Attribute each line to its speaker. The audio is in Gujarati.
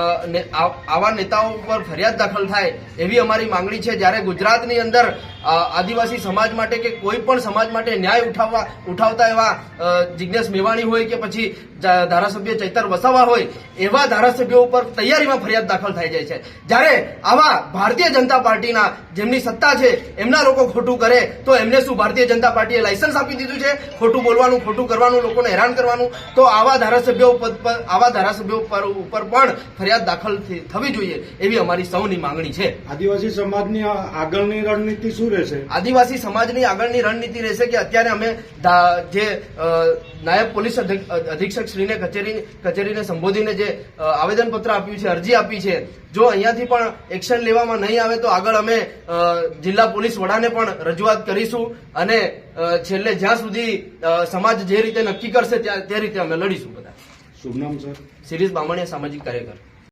Speaker 1: આવા નેતાઓ ઉપર ફરિયાદ દાખલ થાય એવી અમારી માંગણી છે. જ્યારે ગુજરાતની અંદર આદિવાસી સમાજ માટે કે કોઈ પણ સમાજ માટે ન્યાય ઉઠાવવા, ઉઠાવતા એવા જિજ્ઞેશ મેવાણી હોય કે પછી ધારાસભ્ય ચૈતર વસાવા હોય, એવા ધારાસભ્યો ઉપર તૈયારીમાં ફરિયાદ દાખલ થઈ જાય છે. જ્યારે આવા ભારતીય જનતા પાર્ટીના જેમની સત્તા છે, એમના લોકો ખોટું કરે, તો એમને શું ભારતીય જનતા પાર્ટીએ લાયસન્સ આપી દીધું છે? ખોટું બોલવાનું, ખોટું કરવાનું, લોકોને હેરાન કરવાનું? તો આવા ધારાસભ્યો આવા ધારાસભ્યો ઉપર પણ ફરિયાદ દાખલ થવી જોઈએ એવી અમારી સૌની માંગણી છે.
Speaker 2: આદિવાસી સમાજની આગળની રણનીતિ શું રહેશે? આદિવાસી
Speaker 1: સમાજની આગળની રણનીતિ રહેશે કે અત્યારે અમે જે નાયબ પોલીસ અધિક્ષક શ્રીને કચેરી કચેરીને સંબોધીને જે આવેદનપત્ર આપ્યું છે અરજી આપી છે જો અહીંયાથી પણ એક્શન લેવામાં નહીં આવે તો આગળ અમે જિલ્લા પોલીસ વડાને પણ રજૂઆત કરીશું અને છેલ્લે જ્યાં સુધી સમાજ જે રીતે નક્કી કરશે ત્યાં તે રીતે અમે લડીશું બધા.
Speaker 2: શુભ નામ સર.
Speaker 1: સિરીઝ બામણીયા સામાજિક કાર્યકર.